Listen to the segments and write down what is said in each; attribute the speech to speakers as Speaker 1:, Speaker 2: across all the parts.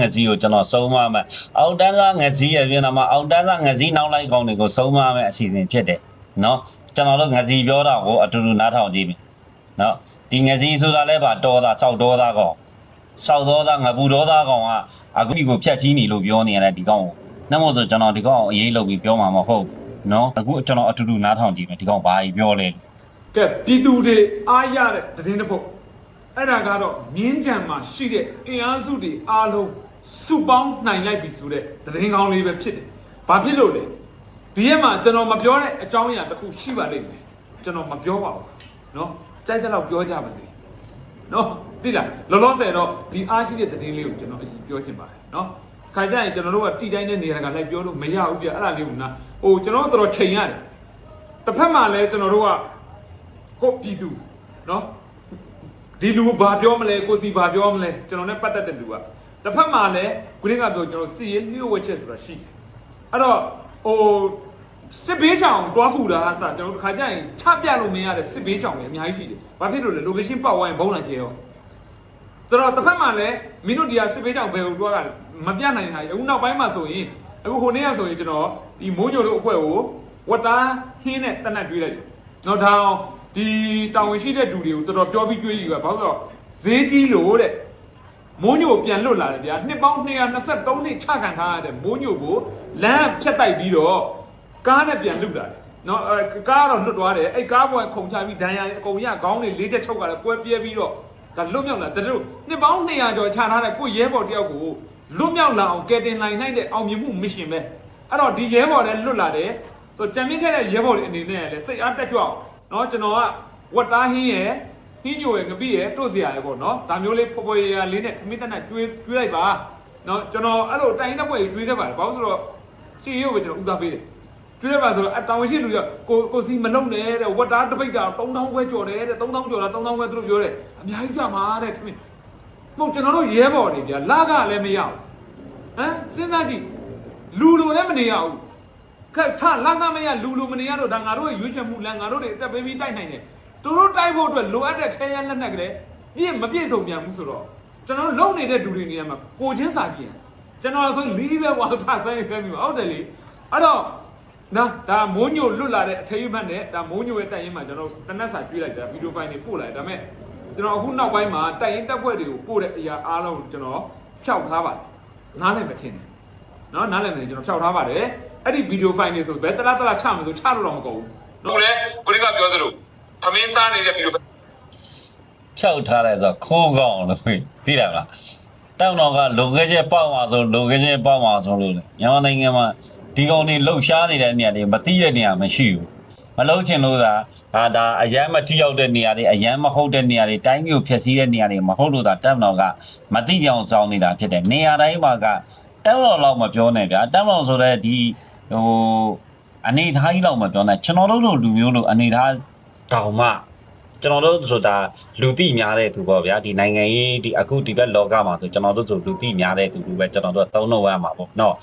Speaker 1: ငစီကိုကျွန်တော်ဆုံးမမယ်အောက်တန်းသားငစီရဲ့ပြင်မှာအောက်တန်းသားငစီနောက်လိုက်ကောင်တွေကိုဆုံးမမယ်အစီအစဉ်ဖြစ်တယ်နော်ကျွန်တော်တို့ငစီပြောတာကိုအတူတူနားထောင်ကြည့်ပြီနော်ဒီငစီဆိုတာလဲပါတော်သားစောက်တော်သားကောင်စောက်တော်သားငပူတော်သားကောင်ကအခုဒီကိုဖြတ်ချီးနေလို့ပြောနေရတယ်ဒီကောင်ကိုနှမို့ဆိုကျွန်တော်ဒီကောင်ကိုအရေးလုပ်ပြီးပြောမှာမဟုတ်နော်အခုကျွန်တော်အတူတူနားထောင်ကြည့်မယ်ဒီကောင်ဘာကြီးပြောလဲ
Speaker 2: ကဲပြည်သူတွေအားရတဲ့သတင်းတစ်ပုဒ်အဲ့ဒါကတော့မြင်းကြံမှာရှိတဲ့အင်အားစုတွေအားလုံး စုပေါင်းနိုင်လိုက်ပြီဆိုတဲ့သတင်းကောင်းလေးပဲဖြစ်တယ်။ဘာဖြစ်လို့လဲ။ဒီရက်မှာကျွန်တော်မပြောတဲ့အကြောင်းအရာတစ်ခုရှိပါလိမ့်မယ်။ကျွန်တော်မပြောပါဘူး။နော်။ကြိုက်တဲ့လောက်ပြောကြပါစေ။နော်။သိလား။လောလောဆယ်တော့ဒီအားရှိတဲ့သတင်းလေးကိုကျွန်တော်အရင်ပြောချင်ပါတယ်နော်။ခါကြရင်ကျွန်တော်တို့ကတိတိုင်းတဲ့နေရာကလိုက်ပြောလို့မရဘူးပြအဲ့ဒါလေးကိုနာ။ဟိုကျွန်တော်တို့တော်ချိန်ရတယ်။တစ်ဖက်မှာလည်းကျွန်တော်တို့ကကိုပြည်သူနော်။ဒီလူဘာပြောမလဲကိုစီဘာပြောမလဲကျွန်တော်နဲ့ပတ်သက်တဲ့လူက တစ်ဖက်မှာလည်းခုနကပြောကျွန်တော်စီရင်လျှို့ဝှက်ချက်ဆိုတာရှိတယ်အဲ့တော့ဟိုစစ်ဘေးချောင်တွားကူတာအစကျွန်တော်တို့ခါကြရင်ချပြလို့မရတဲ့စစ်ဘေးချောင်တွေအများကြီးရှိတယ်ဘာဖြစ်လို့လဲ location ပတ်ဝိုင်းဘုံလာချေရောဆိုတော့တစ်ဖက်မှာလည်းမင်းတို့ဒီကစစ်ဘေးချောင်ဘယ်ကိုတွားတာလဲမပြနိုင်တာအခုနောက်ပိုင်းမှာဆိုရင်အခုဟိုနေ့ကဆိုရင်ကျွန်တော်ဒီမိုးညိုတို့အဖွဲ့ကိုဝတ်တာဟင်းနဲ့တနက်ကျွေးလိုက်တယ်နော်ဒါအောင်ဒီတာဝန်ရှိတဲ့လူတွေကိုတော်တော်ပြောပြီးကျွေးယူပါဘာလို့လဲဆိုတော့ဈေးကြီးလို့တဲ့ မိုးညိုပြန်လွတ်လာတယ်ဗျာနှစ်ပေါင်း223နှစ်ချခံထားရတဲ့မိုးညိုကိုလမ်းဖြတ်တိုက်ပြီးတော့ကားနဲ့ပြန်လွတ်လာတယ်နော်အဲကားကတော့လွတ်သွားတယ်အဲ့ကားပေါ်ခုံချပြီးဒဏ်ရာအကုန်ရခေါင်းတွေလေးချက်ချုပ်ကြတယ်ပွဲပြဲပြီးတော့ဒါလွတ်မြောက်လာတယ်တို့နှစ်ပေါင်း200ကျော်ချထားတဲ့ကိုရဲဘော်တယောက်ကိုလွတ်မြောက်လာအောင်ကယ်တင်နိုင်နိုင်တဲ့အောင်မြင်မှုမရှင်ပဲအဲ့တော့ဒီရဲဘော်လည်းလွတ်လာတယ်ဆိုကြံမြင့်ခဲ့တဲ့ရဲဘော်တွေအနေနဲ့လည်းစိတ်အားတက်ကြွအောင်နော်ကျွန်တော်ကဝတ်သားဟင်းရဲ့ ဟင်းညိုရဲ့ငပိရဲ့တို့စရာရဲ့ပေါ့နော်ဒါမျိုးလေးဖော်ဖော်ရရလေးနဲ့ခမင်းတက်နဲ့ကျွေးကျွေးလိုက်ပါနော်ကျွန်တော်အဲ့လိုတိုင်တဲ့ဘွဲကြီးကျွေးခဲ့ပါတယ်ဘာလို့ဆိုတော့စီရုပ်ပဲကျွန်တော်ဦးစားပေးတယ်ကျွေးလိုက်ပါဆိုတော့အတောင်ရှိလူရကိုကိုစီမလုံနဲ့တဲ့ဝတ်သားတစ်ပိတ်တာ3000ခွဲကျော်တယ်တဲ့3000ကျော်လား3000ခွဲသူတို့ပြောတယ်အများကြီးကြမှာတဲ့ခမင်းမဟုတ်ကျွန်တော်တို့ရဲဘော်တွေဗျာလာကလည်းမရဘူးဟမ်စဉ်းစားကြည့်လူလိုလည်းမနေရဘူးခက်ထလာကမရလူလိုမနေရတော့ဒါငါတို့ရဲ့ရွေးချယ်မှုလမ်းငါတို့တွေအသက်ပေးပြီးတိုက်နိုင်တယ် သူတို့တိုက်ဖို့အတွက်လိုအပ်တဲ့ခဲယမ်းလက်နက်ကလေးပြည့်မပြည့်စုံပြန်ဘူးဆိုတော့ကျွန်တော်လုံနေတဲ့ဒူတွေနေရာမှာကိုချင်းစာကြည့်ရင်ကျွန်တော်ဆိုလီးပဲဝါဖဆိုင်ဖဲမိပါဟုတ်တယ်လေအဲ့တော့နော်ဒါမိုးညိုလွတ်လာတဲ့အထိမ်းအမှတ်နဲ့ဒါမိုးညိုရဲ့တိုက်ရင်မှာကျွန်တော်တနက်စာကျွေးလိုက်တာဗီဒီယိုဖိုင်တွေပို့လိုက်ဒါပေမဲ့ကျွန်တော်အခုနောက်ပိုင်းမှာတိုက်ရင်တက်ဖွဲ့တွေကိုပို့တဲ့အရာအားလုံးကျွန်တော်ဖြောက်ထားပါတယ်နားလည်မထင်နဲ့နော်နားလည်မယ်ကျွန်တော်ဖြောက်ထားပါတယ်အဲ့ဒီဗီဒီယိုဖိုင်တွေဆိုဘယ်တလားတလားချမယ်ဆိုချလို့တော့မကုန်ဘူး
Speaker 3: တို့လည်းကိုရီးကပြောသလို သမင်းစားနေတဲ့ဗီဒီယို
Speaker 1: ဖြောက်ထားလိုက်ဆိုခိုးကောင်လို့သိလားမလားတောင်းတော်ကလုံခဲ့ချက်ပေါက်မှာဆိုလုံခဲ့ချက်ပေါက်မှာဆိုလို့လေမြန်မာနိုင်ငံမှာဒီကောင်တွေလှုပ်ရှားနေတဲ့နေရာတွေမသိတဲ့နေရာမရှိဘူးမလှုပ်ချင်လို့သာဒါဒါအရန်မထိရောက်တဲ့နေရာတွေအရန်မဟုတ်တဲ့နေရာတွေတိုင်းမျိုးဖြည့်ဆည်းတဲ့နေရာတွေမဟုတ်လို့သာတောင်းတော်ကမသိကြအောင်စောင်းနေတာဖြစ်တယ်နေရာတိုင်းမှာကတောင်းတော်လောက်မပြောနဲ့ဗျာတောင်းတော်ဆိုတဲ့ဒီဟိုအနေထားကြီးလောက်မပြောနဲ့ကျွန်တော်တို့လိုလူမျိုးလိုအနေထား တောင်မှကျွန်တော်တို့ဆိုတာလူသိများတဲ့သူပေါ့ဗျာဒီနိုင်ငံရေးဒီအခုဒီဘက်လောကမှာဆိုကျွန်တော်တို့ဆိုလူသိများတဲ့သူလူပဲကျွန်တော်တို့သုံးလို့ရမှာပေါ့နော်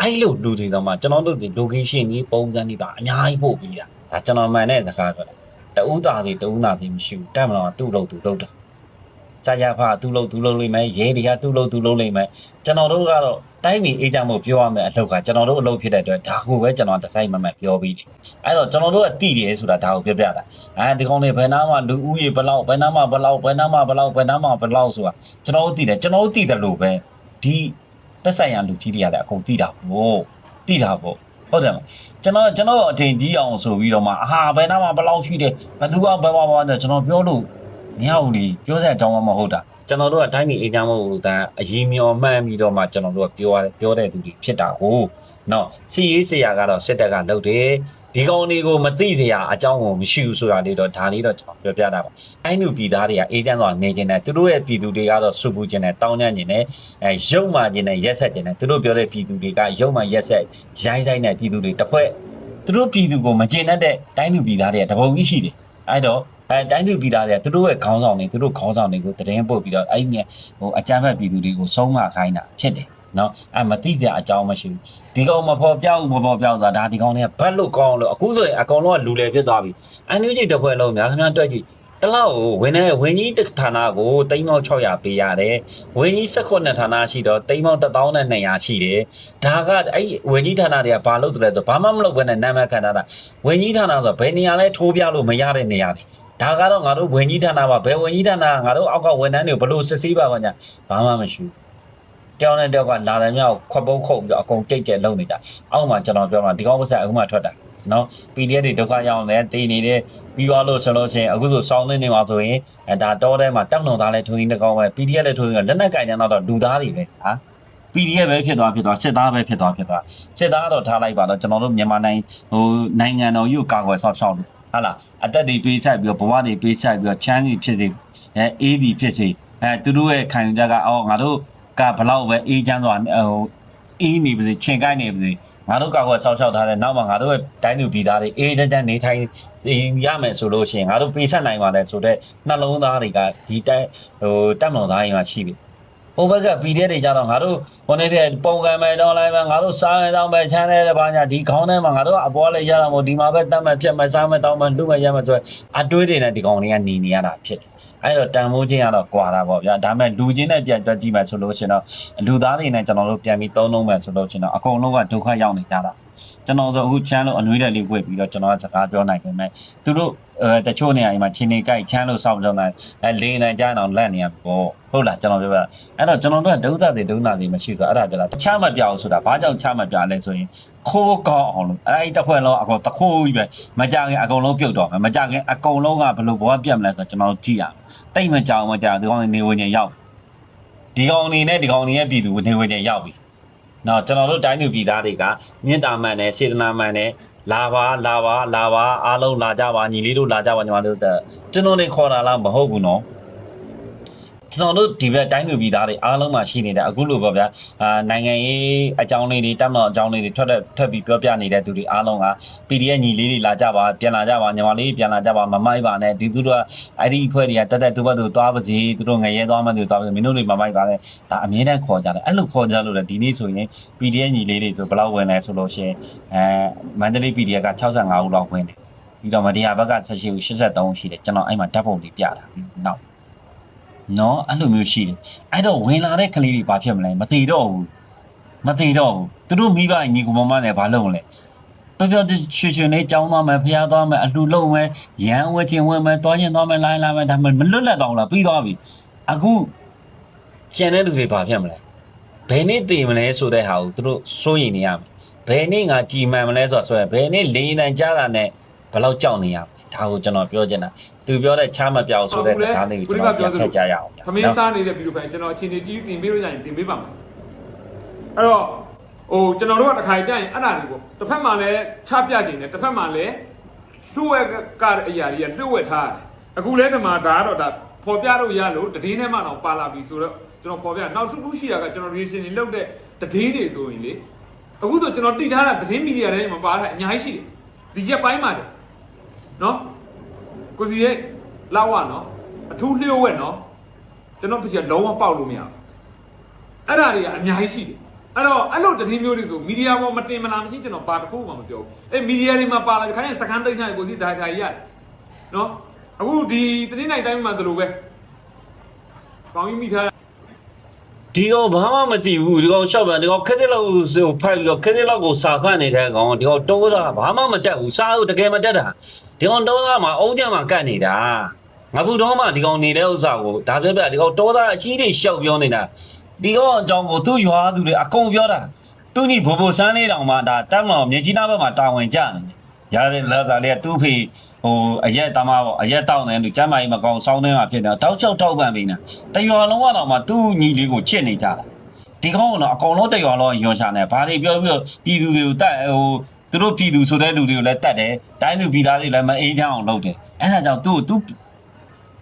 Speaker 1: အဲ့လိုလူတွေတော့မှကျွန်တော်တို့ဒီ location ကြီးပုံစံကြီးပါအများကြီးပို့ပြီးတာဒါကျွန်တော်မှန်တဲ့စကားပြောတာတူးတာစီတူးတာစီမရှိဘူးတက်မလို့သူ့လို့သူ့လို့တာကြာကြာဖာသူ့လို့သူ့လို့လိမ့်မယ်ရဲတွေကသူ့လို့သူ့လို့လိမ့်မယ်ကျွန်တော်တို့ကတော့ တိုင်းပြည်အေးချမ်းမှုပြောရမယ်အလုပ်ကကျွန်တော်တို့အလုပ်ဖြစ်တဲ့အတွက်ဒါကိုပဲကျွန်တော်ဒီဇိုင်းမှမှပြောပြီးတယ်အဲ့တော့ကျွန်တော်တို့ကတိတယ်ဆိုတာဒါကိုပြောပြတာအဲဒီကောင်တွေဘယ်နာမှလူဦးရေဘလောက်ဘယ်နာမှဘလောက်ဘယ်နာမှဘလောက်ဘယ်နာမှဘလောက်ဆိုတာကျွန်တော်တို့သိတယ်ကျွန်တော်တို့သိတယ်လို့ပဲဒီတက်ဆိုင်ရလူကြီးတွေကလည်းအကုန်သိတာပေါ့သိတာပေါ့ဟုတ်တယ်မကျွန်တော်ကျွန်တော်အထင်ကြီးအောင်ဆိုပြီးတော့မှအာဘယ်နာမှဘလောက်ရှိတယ်ဘယ်သူကဘယ်မှာဘာလဲကျွန်တော်ပြောလို့မရဘူးလေပြောစရာအကြောင်းမှမဟုတ်တာ ကျွန်တော်တို့ကတိုင်းပြည်အေးချမ်းမှုကိုဒါအရေးမျောမှန်းပြီးတော့မှကျွန်တော်တို့ကပြောရတယ်ပြောတဲ့သူတွေဖြစ်တာကိုနော်စီရေးစရာကတော့စစ်တပ်ကလုပ်တယ်ဒီကောင်တွေကိုမသိစရာအကြောင်းကိုမရှိဘူးဆိုတာလေးတော့ဒါလေးတော့ကျွန်တော်ပြောပြတာပါတိုင်းသူပြည်သားတွေကအေးချမ်းစွာနေကျင်တယ်သူတို့ရဲ့ပြည်သူတွေကတော့စုပူကျင်တယ်တောင်းကျင်ကျင်တယ်အဲရုပ်မာကျင်တယ်ရက်ဆက်ကျင်တယ်သူတို့ပြောတဲ့ပြည်သူတွေကရုပ်မာရက်ဆက်ရိုင်းတိုင်းတဲ့ပြည်သူတွေတစ်ဖွဲ့သူတို့ပြည်သူကိုမကျင်တတ်တဲ့တိုင်းသူပြည်သားတွေကတပုံကြီးရှိတယ်အဲ့တော့ အဲတိုင်းသူပြည်သားတွေကသူတို့ရဲ့ခေါင်းဆောင်တွေသူတို့ခေါင်းဆောင်တွေကိုတရင်ပို့ပြီးတော့အဲ့ဒီဟိုအကြမ်းဖက်ပြည်သူတွေကိုဆုံးမခိုင်းတာဖြစ်တယ်နော်အဲမသိကြအကြောင်းမရှိဘူးဒီကောင်မဖော်ပြောက်ဘူးမဖော်ပြောက်တာဒါဒီကောင်တွေကဘတ်လို့ကောင်းလို့အခုဆိုရင်အကောင်လုံးကလူလေဖြစ်သွားပြီအန်ယူဂျီတစ်ဖွဲ့လုံးများခင်ဗျားတွေ့ကြည့်တလောက်ကိုဝင်နေဝင်ကြီးတစ်ဌာနကိုတိမ်မော600ပေးရတယ်ဝင်ကြီး18ဌာနရှိတော့တိမ်မော1200ရှိတယ်ဒါကအဲ့ဝင်ကြီးဌာနတွေကဘာလုပ်တယ်လဲဆိုဘာမှမလုပ်ဘဲနဲ့နာမည်ခံထားတာဝင်ကြီးဌာနဆိုဘယ်နေရာလဲထိုးပြလို့မရတဲ့နေရာတွေ ဒါကတော့ငါတို့ဝင်ကြီးဌာနပါဘယ်ဝင်ကြီးဌာနကငါတို့အောက်ကဝန်ထမ်းတွေကိုဘယ်လိုစစ်ဆေးပါမညာဘာမှမရှိဘူးတယောက်နဲ့တယောက်ကလာတယ်မြောက်ခွက်ပုတ်ခုတ်ပြီးတော့အကုန်ကြိတ်ကြက်လုံနေတာအောက်မှာကျွန်တော်ပြောမှာဒီကောင်းပစက်အခုမှထွက်တာနော် PDF တွေဒုက္ခရောက်နေတည်နေတဲ့ပြီးသွားလို့ဆိုလို့ချင်းအခုဆိုစောင်းနေနေမှာဆိုရင်အဲဒါတော့ထဲမှာတောက်နှုံသားလဲထွင်းနေကောင်းပဲ PDF လဲထွင်းနေလက်နက်ကင်ကြတော့လူသားတွေပဲဟာ PDF ပဲဖြစ်သွားဖြစ်သွားစစ်သားပဲဖြစ်သွားဖြစ်သွားစစ်သားတော့ထားလိုက်ပါတော့ကျွန်တော်တို့မြန်မာနိုင်ငံဟိုနိုင်ငံတော်ကြီးကိုကာကွယ်ဆောက်ရှောက်လို့ဟာလား အသက်တွေပေးဆိုင်ပြီးတော့ဘဝတွေပေးဆိုင်ပြီးတော့ချမ်းကြီးဖြစ်စေအဲအေးပြီဖြစ်စေအဲသူတို့ရဲ့ခံယူချက်ကအော်ငါတို့ကဘလောက်ပဲအေးချမ်းစွာဟိုအေးနေပါစေချင်ကိုက်နေပါစေငါတို့ကာကွယ်ဆောက်ရှောက်ထားတဲ့နောက်မှာငါတို့ရဲ့တိုင်းသူပြည်သားတွေအေးတန်းတန်းနေထိုင်ရမယ်ဆိုလို့ရှိရင်ငါတို့ပေးဆက်နိုင်ပါတယ်ဆိုတော့နှလုံးသားတွေကဒီတိုက်ဟိုတက်မတော်သားရင်မှာရှိပြီ ဟိုဘက်က PDF တွေကြတော့ငါတို့ဟိုနေ့ပြပုံကံမဲ့တော့လိုက်မယ်ငါတို့စားမယ်တော့မယ်ချမ်းတယ်တဲ့ဘာညာဒီခေါင်းထဲမှာငါတို့အပေါ်လည်းရတာမို့ဒီမှာပဲတတ်မှတ်ဖြတ်မှတ်စားမှတ်တော့မှလူမှရမှဆိုအတွေးတွေနဲ့ဒီကောင်တွေကနေနေရတာဖြစ်တယ်အဲ့တော့တန်မိုးချင်းကတော့ကွာတာပေါ့ဗျာဒါပေမဲ့လူချင်းနဲ့ပြန်တွက်ကြည့်မှဆိုလို့ရှင်တော့လူသားတွေနဲ့ကျွန်တော်တို့ပြန်ပြီးသုံးလုံးမှဆိုလို့ရှင်တော့အကုန်လုံးကဒုက္ခရောက်နေကြတာ ကျွန်တော်ဆိုအခုချမ်းလို့အနှွေးတယ်လေးဝှက်ပြီးတော့ကျွန်တော်ကစကားပြောနိုင်ပေမဲ့သူတို့အဲတချို့နေရာတွေမှာချင်းနေကြိုက်ချမ်းလို့စောင့်ကြနေအဲလေးနေကြအောင်လက်နေရပေါ့ဟုတ်လားကျွန်တော်ပြောပြတာအဲ့တော့ကျွန်တော်တို့ကဒုသတွေဒုနာတွေမရှိဆိုအဲ့ဒါပြောတာချမပြောက်ဆိုတာဘာကြောင့်ချမပြောက်လဲဆိုရင်ခိုးကောင်းအောင်လို့အဲ့ဒီတစ်ခွက်လုံးအကုန်တခိုးကြီးပဲမကြခင်အကုန်လုံးပြုတ်တော့မယ်မကြခင်အကုန်လုံးကဘယ်လိုဘောပြတ်မလဲဆိုတော့ကျွန်တော်ကြည့်ရအောင်တိတ်မကြောင်မကြောင်ဒီကောင်နေဝင်ရင်ရောက်ဒီကောင်နေနဲ့ဒီကောင်နေရဲ့ပြည်သူနေဝင်ရင်ရောက်ပြီ နော်ကျွန်တော်တို့တိုင်းသူပြည်သားတွေကမြင့်တာမှန်တယ်စေတနာမှန်တယ်လာပါလာပါလာပါအားလုံးလာကြပါညီလေးတို့လာကြပါညီမတို့တို့ကျွန်တော်တွေခေါ်တာလားမဟုတ်ဘူးနော် ကျွန်တော်တို့ဒီဘက်တိုင်းသူပြည်သားတွေအားလုံးမှာရှိနေတဲ့အခုလိုပေါ့ဗျာအာနိုင်ငံရေးအကြောင်းလေးတွေတက်မတော်အကြောင်းလေးတွေထွက်တဲ့ထွက်ပြီးပြောပြနေတဲ့သူတွေအားလုံးက PDF ညီလေးတွေလာကြပါပြန်လာကြပါညီမလေးပြန်လာကြပါမမိုက်ပါနဲ့ဒီသူတို့ကအဲ့ဒီအဖွဲ့တွေကတက်တက်သူ့ဘက်သူသွားပါစီသူတို့ငရဲသွားမှသူသွားပါစီမင်းတို့တွေမမိုက်ပါနဲ့ဒါအမြဲတမ်းခေါ်ကြတယ်အဲ့လိုခေါ်ကြလို့လေဒီနေ့ဆိုရင် PDF ညီလေးတွေဆိုဘယ်လောက်ဝင်လဲဆိုလို့ရှိရင်အဲမန္တလေး PDF က65ဦးလောက်ဝင်တယ်ပြီးတော့မတရားဘက်က18ဦး83ဦးရှိတယ်ကျွန်တော်အဲ့မှာဓာတ်ပုံလေးပြတာပြီးနောက် နော်အဲ့လိုမျိုးရှိတယ်အဲ့တော့ဝင်လာတဲ့ကလေးတွေဘာဖြစ်မလဲမသေးတော့ဘူးမသေးတော့ဘူးသူတို့မိဘညီကူမမနဲ့ဘာလုပ်မလဲပြောပြောချွချွလေးကြောင်းသွားမယ်ဖျားသွားမယ်အလှလုံးမယ်ရန်ဝဲချင်းဝဲမယ်တွားချင်းသွားမယ်လိုင်းလာမယ်ဒါမှမလွတ်လပ်တော့ဘူးလားပြီးသွားပြီအခုကျန်တဲ့လူတွေဘာဖြစ်မလဲဘယ်နေ့တည်မလဲဆိုတဲ့ဟာကိုသူတို့စိုးရိမ်နေရမယ်ဘယ်နေ့ငါကြည်မှန်မလဲဆိုတော့ဆိုရယ်ဘယ်နေ့လိန်တန်ကြတာနဲ့ ဘယ်လောက်ကြောက်နေရမလဲဒါကိုကျွန်တော်ပြောချင်တာသူပြောတဲ့ချမ်းမပြောက်ဆိုတဲ့စကားလေးကိုကျွန်တော်ပြန်ဆက်ကြရအောင်ဗျာ။
Speaker 2: သမင်းစားနေတဲ့ဗီဒီယိုဖိုင်ကျွန်တော်အချိန်ကြီးကြီးတင်ပေးလို့ရရင်တင်ပေးပါမယ်။အဲ့တော့ဟိုကျွန်တော်တို့ကတစ်ခါကြရင်အဲ့ဒါတွေပေါ့။တစ်ဖက်မှာလည်းချပြခြင်းနဲ့တစ်ဖက်မှာလည်းလှုပ်ဝက်ကအရာတွေကလှုပ်ဝက်ထားတယ်။အခုလဲဒီမှာဒါကတော့ဒါပေါ်ပြလို့ရလို့တည်င်းထဲမှာတော့ပါလာပြီဆိုတော့ကျွန်တော်ပေါ်ပြနောက်စုခုရှိတာကကျွန်တော် reaction တွေလုပ်တဲ့တည်င်းတွေဆိုရင်လေအခုဆိုကျွန်တော်တိထားတာတည်င်းမီဒီယာထဲမှာပါတာအများကြီးရှိတယ်။ ဒီရက်ပိုင်းမှာတယ်။နော်ကိုစီရဲ့လောက်ရနော်အထူးလျှို့ဝက်နော်ကျွန်တော်ပြချင်လုံးဝပေါက်လို့မရဘူးအဲ့ဒါတွေကအများကြီးရှိတယ်အဲ့တော့အဲ့လိုတတိမျိုးတွေဆိုမီဒီယာပေါ်မတင်မလားမရှိကျွန်တော်ပါတစ်ခုမှမပြောဘူးအဲ့မီဒီယာတွေမှာပါလာခိုင်းစကန်တိတ်နိုင်ကိုစီဒါဒါကြီးရတယ်နော်အခုဒီတတိနိုင်တိုင်းမှာသလိုပဲကောင်းကြီးမိထား
Speaker 1: ဒီကောင်ဘာမှမသိဘူးဒီကောင်ရှောက်ပြန်ဒီကောင်ခက်တဲ့လောက်ဆိုဖိုက်ပြီးတော့ခက်တဲ့လောက်ကိုစာဖတ်နေတဲ့ကောင်ဒီကောင်တောသားဘာမှမတက်ဘူးစာလို့တကယ်မတက်တာဒီကောင်တောသားမှာအုံးကြမှာကတ်နေတာငါဘူးတော့မှဒီကောင်နေတဲ့ဥစ္စာကိုဒါပြောပြဒီကောင်တောသားအကြီးတွေရှောက်ပြောနေတာဒီကောင်အကြောင်းကိုသူ့ရွာသူတွေအကုန်ပြောတာသူ့ညီဘိုဘိုဆန်းလေးတောင်မှဒါတက်မတော်မြေကြီးနားဘက်မှာတာဝန်ကြနေတယ်ရတဲ့လာသားလေးကသူ့ဖေ ဟိုအရက်တမပေါ့အရက်တောင်းတယ်သူကျမ်းမာကြီးမကောင်းစောင်းနေမှာဖြစ်နေတာတောက်ချောက်တောက်ပန်ပြီးနေတရွာလုံးကတော့မှသူ့ညီလေးကိုချစ်နေကြတာဒီကောင်းကတော့အကောင်လုံးတရွာလုံးရွန်ချနေဘာတွေပြောပြီးတော့ပြည်သူတွေကိုတတ်ဟိုသူတို့ပြည်သူဆိုတဲ့လူတွေကိုလည်းတတ်တယ်တိုင်းသူပြည်သားတွေလည်းမအေးချမ်းအောင်လုပ်တယ်အဲ့ဒါကြောင့်သူ့သူ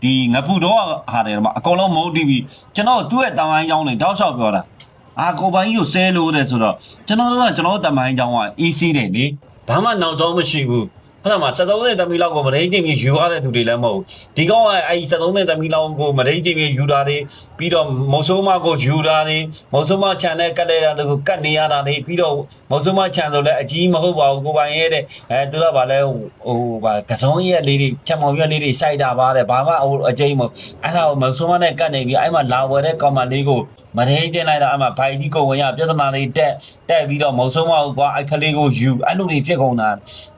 Speaker 1: ဒီငပူတော့ဟာတယ်မှာအကောင်လုံးမုန်းတီးပြီးကျွန်တော်သူ့ရဲ့တမိုင်းကြောင်းတွေတောက်လျှောက်ပြောတာအာကိုပိုင်ကြီးကိုဆဲလို့တဲ့ဆိုတော့ကျွန်တော်တို့ကကျွန်တော်တို့တမိုင်းကြောင်းက easy တယ်လေဘာမှနောက်တော့မရှိဘူး ဟုတ်လားမ73နဲ့သမီးလောက်ကိုမရင်းချင်းပြီးယူရတဲ့သူတွေလည်းမဟုတ်ဘူးဒီကောင်ကအဲ့73နဲ့သမီးလောက်ကိုမရင်းချင်းပြီးယူတာတွေပြီးတော့မုံဆိုးမကိုယူတာတွေမုံဆိုးမခြံနဲ့ကတ်တဲ့ရတဲ့ကိုကတ်နေရတာတွေပြီးတော့မုံဆိုးမခြံဆိုလည်းအကြီးမဟုတ်ပါဘူးကိုပိုင်ရဲ့တဲ့အဲသူကဗာလဲဟိုဗာကစုံရက်လေးတွေချက်မောင်ရက်လေးတွေစိုက်တာပါတဲ့ဘာမှအကျိမဟုတ်အဲ့ဒါကိုမုံဆိုးမနဲ့ကတ်နေပြီးအဲ့မှာလာဝယ်တဲ့ကောင်မလေးကို မရင်းတင်လိုက်တာအမှဘိုင်ဒီကိုဝင်ရပြဿနာလေးတက်တက်ပြီးတော့မုံဆိုးမကိုကွာအဲ့ကလေးကိုယူအဲ့လိုတွေဖြစ်ကုန်တာ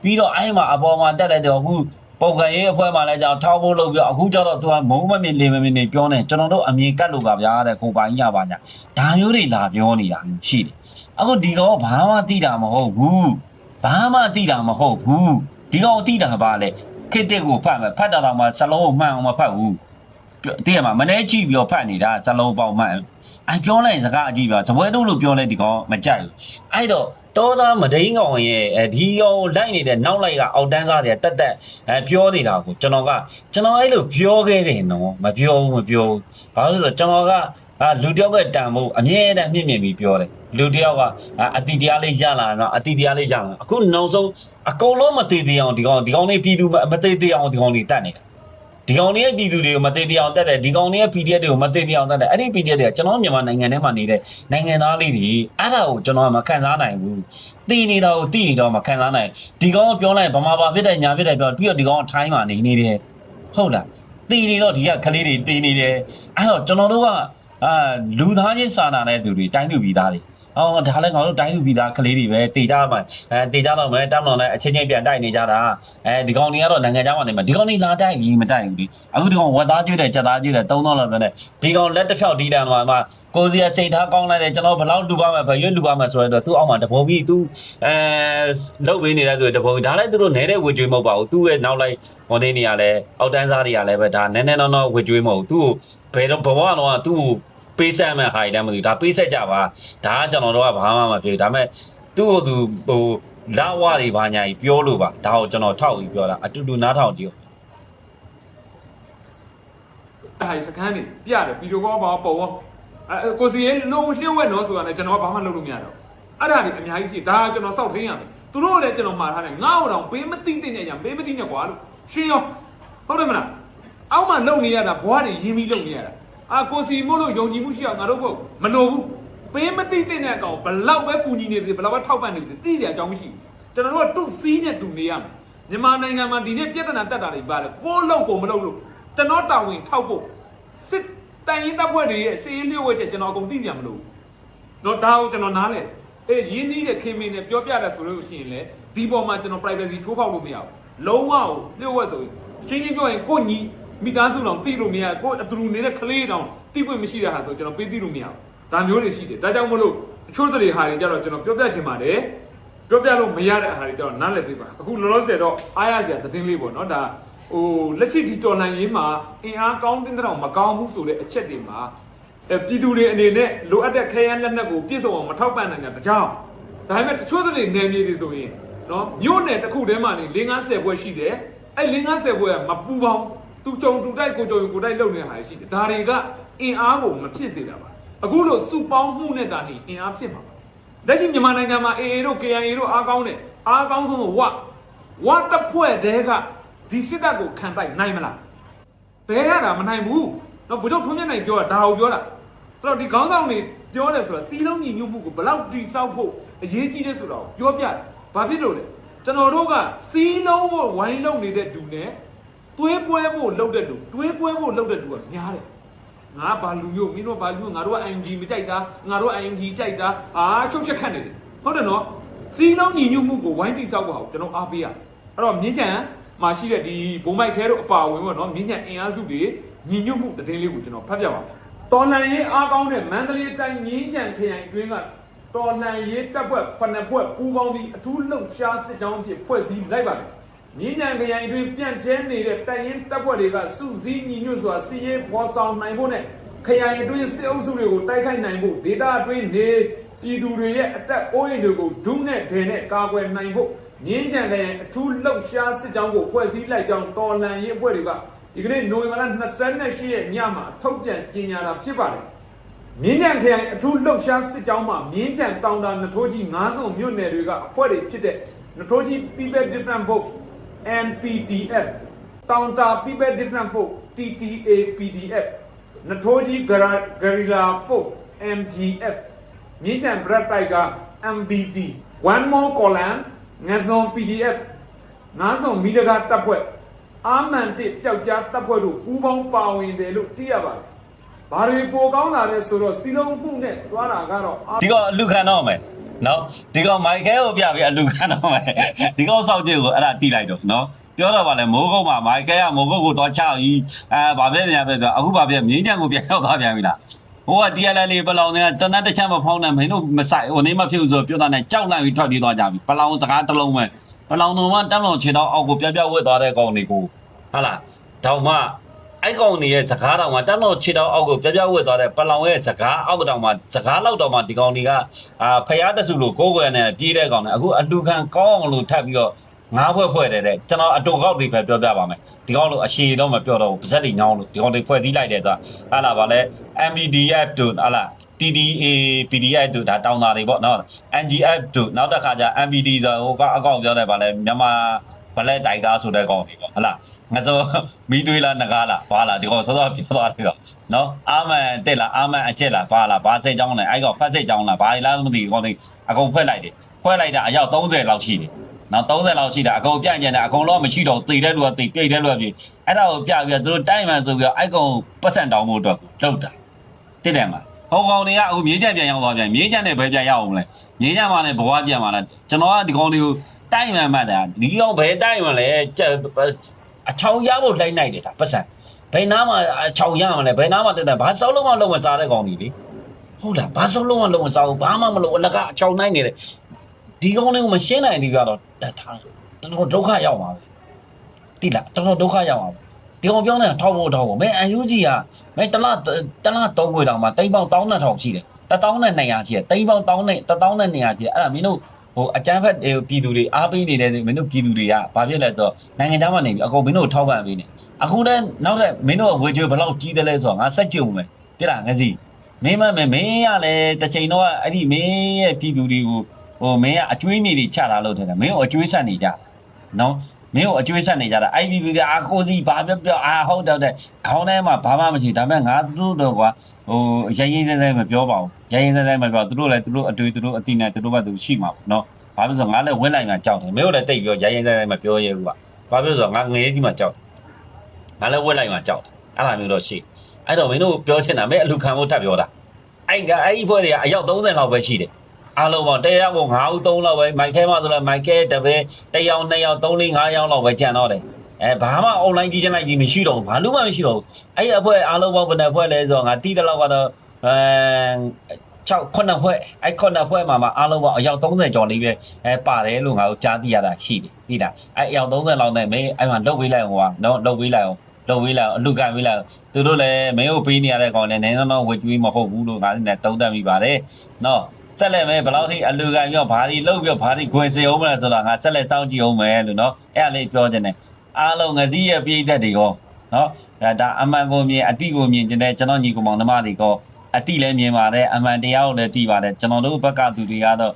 Speaker 1: ပြီးတော့အဲ့မှာအပေါ်မှာတက်လိုက်တော့အခုပုံခံရေးအဖွဲ့မှာလည်းကြောင်ထောက်ဖို့လုပ်ပြီးအခုကျတော့သူကမုံမမြင်လေမမြင်နေပြောနေကျွန်တော်တို့အမြင်ကတ်လို့ပါဗျာတဲ့ကိုပိုင်ရပါညာဒါမျိုးတွေလာပြောနေတာရှိတယ်အခုဒီကောင်ဘာမှသိတာမဟုတ်ဘူးဘာမှသိတာမဟုတ်ဘူးဒီကောင်သိတာပါလေခေတ်တက်ကိုဖတ်မယ်ဖတ်တာတော့မှစလုံးကိုမှန်အောင်မဖတ်ဘူးတည်ရမှာမနေ့ကြည့်ပြီးတော့ဖတ်နေတာစလုံးပေါက်မှန် အဲပြောလိုက်စကားအကြည့်ပြစပွဲတို့လို့ပြောလိုက်ဒီကောင်မကြိုက်ဘူးအဲ့တော့တောသားမဒိန်ကောင်ရဲ့အဲဒီကောင်လိုက်နေတဲ့နောက်လိုက်ကအောက်တန်းသားတွေတက်တက်အဲပြောနေတာကိုကျွန်တော်ကကျွန်တော်အဲ့လိုပြောခဲ့တယ်နော်မပြောဘူးမပြောဘူးဘာလို့လဲဆိုတော့ကျွန်တော်ကအာလူတယောက်ကတန်ဖို့အမြဲတမ်းမြင့်မြင့်ပြီးပြောတယ်လူတယောက်ကအာအတိတရားလေးရလာတော့အတိတရားလေးရလာအခုနောက်ဆုံးအကုန်လုံးမသေးသေးအောင်ဒီကောင်ဒီကောင်လေးပြည်သူမသေးသေးအောင်ဒီကောင်လေးတတ်နေတာ ဒီကောင်လေးရဲ့ပြည်သူတွေကိုမသေးသေးအောင်တတ်တယ်ဒီကောင်လေးရဲ့ PDF တွေကိုမသေးသေးအောင်တတ်တယ်အဲ့ဒီ PDF တွေကကျွန်တော်မြန်မာနိုင်ငံထဲမှာနေတဲ့နိုင်ငံသားလေးတွေအဲ့ဒါကိုကျွန်တော်ကမခံစားနိုင်ဘူးတည်နေတာကိုတည်နေတော့မခံစားနိုင်ဒီကောင်ကပြောလိုက်ဗမာဘာဖြစ်တယ်ညာဖြစ်တယ်ပြောပြီးတော့ဒီကောင်ကထိုင်းမှာနေနေတယ်ဟုတ်လားတည်နေတော့ဒီကကလေးတွေတည်နေတယ်အဲ့တော့ကျွန်တော်တို့ကအာလူသားချင်းစာနာတဲ့သူတွေတိုင်းသူပြည်သားတွေ အော်ဒါလည်းငါတို့တိုင်းသူပြည်သားကလေးတွေပဲတေကြမှာအဲတေကြတော့မယ်တောင်းတော့လည်းအချင်းချင်းပြန်တိုက်နေကြတာအဲဒီကောင်တွေကတော့နိုင်ငံခြားမှာနေမှာဒီကောင်တွေလာတိုက်ကြီးမတိုက်ဘူးဒီအခုဒီကောင်ဝက်သားကျွေးတယ်ကြက်သားကျွေးတယ်သုံးတော့လောက်ပဲနဲ့ဒီကောင်လက်တစ်ဖြောက်တီးတန်းမှာမှာကိုစီရစိတ်ထားကောင်းလိုက်တယ်ကျွန်တော်ဘယ်လောက်လူပါမယ်ဘယ်ရွက်လူပါမယ်ဆိုတော့သူ့အောက်မှာတဘောပြီးသူအဲလှုပ်ပေးနေတဲ့သူတဘောဒါလည်းသူတို့နဲတဲ့ဝေကျွေးမဟုတ်ပါဘူးသူ့ရဲ့နောက်လိုက်ဟိုနေနေရလဲအောက်တန်းစားတွေကလည်းပဲဒါနဲနဲနော်နော်ဝေကျွေးမဟုတ်ဘူးသူ့ကိုဘယ်တော့ဘဝတော့သူ့ကို ပေးဆက်မဲ့ဟာတွေလည်းမသိဘူးဒါပေးဆက်ကြပါဒါကကျွန်တော်တို့ကဘာမှမပြောဘူးဒါပေမဲ့သူ့ကိုသူဟိုလာဝတွေဘာညာကြီးပြောလို့ပါဒါကိုကျွန်တော်ထောက်ပြီးပြောတာအတူတူနားထောင်ကြည့်
Speaker 2: အဲ့ဒါစကန်နေပြတယ်ဗီဒီယိုကောပါပုံရောအဲကိုစီရဲ့လုံးလျှို့ဝက်နော်ဆိုတာနဲ့ကျွန်တော်ကဘာမှလုပ်လို့မရတော့အဲ့ဒါတွေအများကြီးရှိဒါကကျွန်တော်စောက်ထိန်ရမယ်သူတို့လည်းကျွန်တော်မှာထားတယ်ငါ့ဟိုတော့ဘေးမသိတဲ့ညညာဘေးမသိညကွာလို့ရှင်းရောဟုတ်တယ်မလားအောက်မှာလုံနေရတာဘွားတွေရင်းပြီးလုံနေရတာ အာကိုစီမို့လို့ယုံကြည်မှုရှိအောင်ငါတို့ကမလိုဘူးဘေးမသိတဲ့အကောင်ဘလောက်ပဲကူညီနေသေးဘလောက်ပဲထောက်ပံ့နေသေးသိကြအကြောင်းမရှိဘူးကျွန်တော်တို့ကတုတ်စီးနဲ့တူနေရမယ်မြန်မာနိုင်ငံမှာဒီနေ့ပြဿနာတက်တာတွေပါတယ်ကိုလောက်ကိုမလောက်လို့ကျွန်တော်တာဝန်ထောက်ဖို့စစ်တန်ရင်တပ်ဖွဲ့တွေရဲ့စီးလျှို့ဝဲချက်ကျွန်တော်အကုန်သိကြမလို့တော့ဒါကိုကျွန်တော်နားလဲအေးရင်းနှီးတဲ့ခင်မင်းနဲ့ပြောပြတယ်ဆိုလို့ရှိရင်လေဒီပေါ်မှာကျွန်တော် privacy ထိုးဖောက်လို့မရဘူးလုံးဝကိုလျှို့ဝဲဆိုရင်ရှင်းရှင်းပြောရင်ကိုညီ မိသားစုတော်သိလို့မရကိုအတူနေတဲ့ကလေးတောင်သိခွင့်မရှိတဲ့ဟာဆိုကျွန်တော်ပေးသိလို့မရဘူးဒါမျိုးတွေရှိတယ်ဒါကြောင့်မလို့တချို့တွေဟာတွေကြတော့ကျွန်တော်ပြောပြချင်ပါတယ်ပြောပြလို့မရတဲ့အားတွေကြတော့နားလည်ပေးပါအခုလောလောဆယ်တော့အားရစရာသတင်းလေးပေါ့နော်ဒါဟိုလက်ရှိဒီတော်လှန်ရေးမှာအင်အားကောင်းတဲ့တောင်မကောင်းဘူးဆိုတဲ့အချက်တွေမှာအဲပြည်သူတွေအနေနဲ့လိုအပ်တဲ့ခဲယမ်းလက်နက်ကိုပြည့်စုံအောင်မထောက်ပံ့နိုင်တဲ့ကြောင်းဒါပေမဲ့တချို့တွေနယ်မြေတွေဆိုရင်နော်မြို့နယ်တစ်ခုထဲမှာနေ၄50ဘွဲရှိတယ်အဲ၄50ဘွဲကမပူပေါင်း သူကြုံတူတိုက်ကိုကြုံကိုတိုက်လုံနေတဲ့ဟာတွေရှိတယ်ဒါတွေကအင်အားကိုမဖြစ်စေတာပါအခုလို့စုပေါင်းမှုနဲ့တာနေအင်အားဖြစ်မှာပါလက်ရှိမြန်မာနိုင်ငံမှာ AA တို့ KIA တို့အားကောင်းတယ်အားကောင်းဆုံးဝဝတပ်ဖွဲ့တဲကဒီစစ်တပ်ကိုခံတိုက်နိုင်မလားဘယ်ရတာမနိုင်ဘူးတော့ဘုရားထွန်းမြတ်နိုင်ပြောတာဒါကိုပြောတာဆိုတော့ဒီခေါင်းဆောင်တွေပြောတယ်ဆိုတာစီလုံးညီညွတ်မှုကိုဘယ်လောက်တိဆောက်ဖို့အရေးကြီးတယ်ဆိုတော့ပြောပြတယ်ဘာဖြစ်လို့လဲကျွန်တော်တို့ကစီလုံးဖို့ဝိုင်းလုံးနေတဲ့ဒူနဲ့ တွေးကွဲဖို့လှုပ်တဲ့လူတွေးကွဲဖို့လှုပ်တဲ့လူကများတယ်ငါဘာလူမျိုးမင်းတို့ဘာလူမျိုးငါတို့က ING မကြိုက်တာငါတို့က ING ကြိုက်တာအာချုပ်ချက်ခတ်နေတယ်ဟုတ်တယ်နော်စီလုံးညီညွတ်မှုကိုဝိုင်းတိဆောက်ပါအောင်ကျွန်တော်အားပေးရအဲ့တော့မြင်းချံမှာရှိတဲ့ဒီဘုံမိုက်ခဲတို့အပါဝင်ပေါ့နော်မြင်းချံအင်အားစုတွေညီညွတ်မှုတည်င်းလေးကိုကျွန်တော်ဖတ်ပြပါမယ်တော်လန်ရေးအားကောင်းတဲ့မန္တလေးတိုင်းမြင်းချံခရိုင်အတွင်းကတော်လန်ရေးတပ်ဖွဲ့ဖနက်ဖွဲ့ပူးပေါင်းပြီးအထူးလှုပ်ရှားစစ်ကြောင်းဖြစ်ဖွဲ့စည်းလိုက်ပါတယ် မြင်းကြံခရိုင်အတွင်းပြန့်ကျဲနေတဲ့တိုင်ရင်တပ်ဖွဲ့တွေကစုစည်းညီညွတ်စွာစီရေးဖော်ဆောင်နိုင်ဖို့နဲ့ခရိုင်အတွင်းစစ်အုပ်စုတွေကိုတိုက်ခိုက်နိုင်ဖို့ဒေသအတွင်းနေပြည်သူတွေရဲ့အသက်အိုးအိမ်တွေကိုဒုနဲ့ဒဲနဲ့ကာကွယ်နိုင်ဖို့မြင်းကြံခရိုင်အထူးလှုပ်ရှားစစ်ကြောင်းကိုဖွဲ့စည်းလိုက်ကြောင်းတော်လှန်ရေးအဖွဲ့တွေကဒီကနေ့နိုဝင်ဘာလ28ရက်ညမှာထုတ်ပြန်ကြေညာတာဖြစ်ပါတယ်မြင်းကြံခရိုင်အထူးလှုပ်ရှားစစ်ကြောင်းမှာမြင်းကြံတောင်တာနထိုးကြီး၅စုံမြို့နယ်တွေကအဖွဲ့တွေဖြစ်တဲ့နထိုးကြီး People Different Box NPDF တောင်တာ People Different Folk TTA PDF နထိုးကြီး Guerrilla Folk MGF မြင်းချံ Brad Tiger MBD One More Column ငဇွန် PDF ငါးစုံမိတကားတပ်ဖွဲ့အာမန်တစ်ပျောက်ကြားတပ်ဖွဲ့တို့ပူးပေါင်းပါဝင်တယ်လို့သိရပါတယ်။ဘာတွေပိုကောင်းလာလဲဆိုတော့စီလုံးမှုနဲ့သွားတာကတော့အာ
Speaker 1: ဒီကောင်အလူခံတော့မယ် နော်ဒီကောင်မိုက်ကဲကိုပြပြီးအလူခံတော့မယ်ဒီကောင်စောက်ကြည့်ကိုအဲ့ဒါတီးလိုက်တော့နော်ပြောတော့ဗာလဲမိုးကုတ်မှာမိုက်ကဲကမိုးကုတ်ကိုတော့ချပြီးအဲဗာပြနေရပဲဆိုအခုဗာပြမြင်းကြံကိုပြန်ရောက်သွားပြန်ပြီလားဟိုက DLL လေးပလောင်တွေကတနတ်တစ်ချက်မဖောင်းနဲ့မင်းတို့မဆိုင်ဟိုနေမဖြစ်ဘူးဆိုပြောတာနဲ့ကြောက်လိုက်ပြီးထွက်ပြေးသွားကြပြီပလောင်စကားတစ်လုံးပဲပလောင်တော်မှတက်လောင်ခြေတော့အောက်ကိုပြပြဝတ်သွားတဲ့ကောင်တွေကိုဟာလားတောင်မှ အဲ့ကောင်နေရဲ့စကားတောင်မှတက်လောင်ခြေတော့အောက်ကိုပြပြဝတ်သွားတဲ့ပလောင်ရဲ့စကားအောက်တောင်မှစကားလောက်တောင်မှဒီကောင်တွေကအာဖျားတဆူလို့ကိုးကွယ်နဲ့ပြေးတဲ့ကောင်နဲ့အခုအလူခံကောင်းအောင်လို့ထပ်ပြီးတော့ငါးဖွဲ့ဖွဲ့တယ်တဲ့ကျွန်တော်အတူကောက်တွေပဲပြောပြပါမယ်ဒီကောင်လို့အရှိတော့မပြောတော့ဘူးပါဇက်တွေညောင်းလို့ဒီကောင်တွေဖွဲ့သီးလိုက်တယ်သူကဟာလားဗာလဲ MBDF တို့ဟာလား TDA PDF တို့ဒါတောင်းတာတွေပေါ့နော် NGF တို့နောက်တစ်ခါကျ MBD ဆိုဟိုကအကောင့်ပြောတယ်ဗာလဲမြန်မာ ဘလက်တိုင်ကားဆိုတဲ့ကောင်တွေပေါ့ဟလားငါဆိုမီးသွေးလားငကားလားဘာလားဒီကောင်စောစောပြောသွားတယ်ကောင်နော်အာမန်တက်လားအာမန်အကျက်လားဘာလားဘာစိတ်ကြောင်းလဲအဲ့ကောင်ဖတ်စိတ်ကြောင်းလားဘာလားမသိဘူးကောင်တွေအကုန်ဖွဲ့လိုက်တယ်ဖွဲ့လိုက်တာအယောက်30လောက်ရှိတယ်နော်30လောက်ရှိတာအကုန်ပြန့်ကျင်တယ်အကုန်လုံးမရှိတော့သေတဲ့လူကသေပြိတ်တဲ့လူကပြိတ်အဲ့ဒါကိုပြပြီးတော့သူတို့တိုက်မှန်ဆိုပြီးတော့အဲ့ကောင်ပတ်စံတောင်းဖို့အတွက်လောက်တာတိတယ်မှာဟောကောင်တွေကအခုမြေးကြပြန်ရောက်သွားပြန်မြေးကြနဲ့ပဲပြန်ရောက်အောင်လဲမြေးကြမှာလည်းဘဝပြန်မှာလဲကျွန်တော်ကဒီကောင်တွေကို တိုက်မှန်မှတ်တာဒီကောင်ဘယ်တိုက်မှလဲကြက်အချောင်ရဖို့လိုက်နိုင်တယ်ဒါပတ်စံဘယ်နားမှာအချောင်ရမှာလဲဘယ်နားမှာတက်တယ်ဘာစောက်လုံးမလုံးမစားတဲ့ကောင်တွေလေဟုတ်လားဘာစောက်လုံးမလုံးမစားဘူးဘာမှမလုပ်အလကအချောင်နိုင်နေတယ်ဒီကောင်တွေကိုမရှင်းနိုင်သေးပြတော့တတ်ထားတော်တော်ဒုက္ခရောက်ပါပဲတိလားတော်တော်ဒုက္ခရောက်ပါပဲဒီကောင်ပြောနေတာထောက်ဖို့ထောက်ဖို့မင်းအယူကြီးကမင်းတလားတလားသုံးခွေတောင်မှတိမ်ပေါက်1200ရှိတယ်1000နဲ့200ရှိတယ်တိမ်ပေါက်1000နဲ့1000နဲ့200ရှိတယ်အဲ့ဒါမင်းတို့ ဟိုအကျန်းဖက်ပြည်သူတွေအားပေးနေတဲ့မင်းတို့ပြည်သူတွေကဘာဖြစ်လဲဆိုတော့နိုင်ငံသားမှနေပြီအကုန်မင်းတို့ထောက်ပံ့ပေးနေအခုတည်းနောက်ထပ်မင်းတို့ဝေကျွေးဘယ်လောက်ကြီးတယ်လဲဆိုတော့ငါစက်ကြုံမယ်တိလားငါစီမင်းမမင်းမင်းရလဲတစ်ချိန်တော့အဲ့ဒီမင်းရဲ့ပြည်သူတွေကိုဟိုမင်းကအကျွေးမြေတွေချတာလို့ထင်တယ်မင်းကိုအကျွေးဆက်နေကြနော်မင်းကိုအကျွေးဆက်နေကြတာအဲ့ဒီပြည်သူတွေအာကိုစီဘာပြောပြောအာဟုတ်တယ်တဲ့ခေါင်းထဲမှာဘာမှမရှိဒါပေမဲ့ငါတို့တော့ကွာ ဟိုရရင်ရဲရဲမပြောပါဘူးရရင်ရဲရဲမပြောသူတို့လည်းသူတို့အတွေ့သူတို့အတိနဲ့သူတို့ဘက်သူရှိမှာပေါ့နော်ဘာဖြစ်လို့ဆိုငါလည်းဝင်းလိုက်မှကြောက်တယ်မင်းတို့လည်းတိတ်ပြောရရင်ရဲရဲမပြောရဲဘူးကွာဘာဖြစ်လို့ဆိုငါငရေကြီးမှကြောက်ငါလည်းဝင်းလိုက်မှကြောက်အဲ့လိုမျိုးတော့ရှိအဲ့တော့မင်းတို့ပြောချင်တာမင်းအလူခံဖို့ထပ်ပြောတာအဲ့ကအဲ့ဒီဘွဲတွေကအယောက်30လောက်ပဲရှိတယ်အားလုံးပေါင်းတရားကို9ဦး3လောက်ပဲမိုက်ခဲမှဆိုလဲမိုက်ခဲတပည့်1ယောက်2ယောက်3 4 5ယောက်လောက်ပဲကြံတော့တယ် အဲဘာမှ online ကြီးချင်လိုက်ကြီးမရှိတော့ဘူးဘာလို့မှမရှိတော့ဘူးအဲ့အဖွဲ့အားလုံးပေါင်းဘယ်နှစ်ဖွဲ့လဲဆိုတော့ငါတီးတလောက်ကတော့အဲ6ခုနှစ်ဖွဲ့အဲ့ခုနှစ်ဖွဲ့မှာမှာအားလုံးပေါင်းအယောက်30ကျော်လေးပဲအဲပါတယ်လို့ငါတို့ကြားသိရတာရှိတယ်သိလားအဲ့အယောက်30လောက်နဲ့မင်းအဲ့မှာလုတ်ပေးလိုက်အောင်ကွာနော်လုတ်ပေးလိုက်အောင်လုတ်ပေးလိုက်အောင်အလူကန်ပေးလိုက်အောင်သူတို့လည်းမင်းကိုပေးနေရတဲ့ကောင်လည်းနည်းနည်းတော့ဝေကျွေးမဟုတ်ဘူးလို့ငါလည်းသုံးသပ်မိပါတယ်နော်ဆက်လက်မယ်ဘယ်လောက်ထိအလူကန်ပြောဘာတွေလုတ်ပြောဘာတွေခွင်စေအောင်မလဲဆိုတာငါဆက်လက်စောင့်ကြည့်အောင်မယ်လို့နော်အဲ့ဒါလေးပြောချင်တယ် အားလုံးငစီရဲ့ပြိသက်တွေရောနော်ဒါအမှန်ကိုမြင်အတိကိုမြင်တဲ့ကျွန်တော်ညီကောင်မောင်နှမတွေရောအတိလည်းမြင်ပါတယ်အမှန်တရားကိုလည်းသိပါတယ်ကျွန်တော်တို့ဘက်ကသူတွေကတော့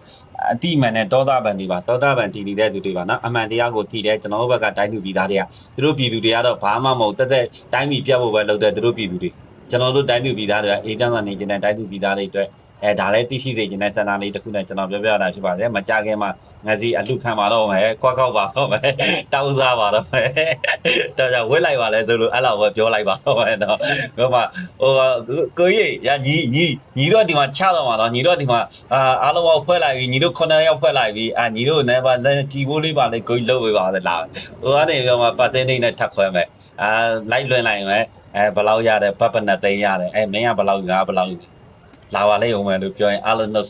Speaker 1: အတိမှန်နဲ့တောသားပန်တွေပါတောသားပန်တည်နေတဲ့သူတွေပါနော်အမှန်တရားကိုတည်တယ်ကျွန်တော်တို့ဘက်ကတိုင်းသူပြည်သားတွေကသူတို့ပြည်သူတွေကတော့ဘာမှမဟုတ်တက်တက်တိုင်းပြည်ပြတ်ဖို့ပဲလုပ်တဲ့သူတို့ပြည်သူတွေကျွန်တော်တို့တိုင်းသူပြည်သားတွေကအေးတန်းကနေကျတဲ့တိုင်းသူပြည်သားတွေအတွက် အဲဒါလည်းသိရှိစေချင်တဲ့စန္ဒလေးတစ်ခုနဲ့ကျွန်တော်ပြောပြတာဖြစ်ပါတယ်မကြခင်မှာငါစီအလှခံပါတော့မယ်ခွက်ခောက်ပါတော့မယ်တောင်းစားပါတော့မယ်တော်ကြဝစ်လိုက်ပါလဲဆိုလို့အဲ့လောက်ပဲပြောလိုက်ပါတော့မယ်တော့ဟိုမှာဟိုကိုကြီးရညီညီညီတော့ဒီမှာချတော့မှာတော့ညီတော့ဒီမှာအာအားလုံးကဖွဲ့လိုက်ပြီညီတို့ခုနှစ်ယောက်ဖွဲ့လိုက်ပြီအာညီတို့လည်းပါကြည်ဖို့လေးပါလေကိုကြီးလုပ်ပေးပါလားဟိုကနေပြီးတော့ပတ်သိန်းနဲ့ထပ်ခွဲမယ်အာလိုက်လွင်လိုက်မယ်အဲဘယ်လောက်ရတယ်ဘတ်ပနသိန်းရတယ်အဲမင်းကဘယ်လောက်ငါဘယ်လောက်လာပါလိမ့်အောင်မယ် လို့ပြောရင်အားလုံးနှုတ်ဆက်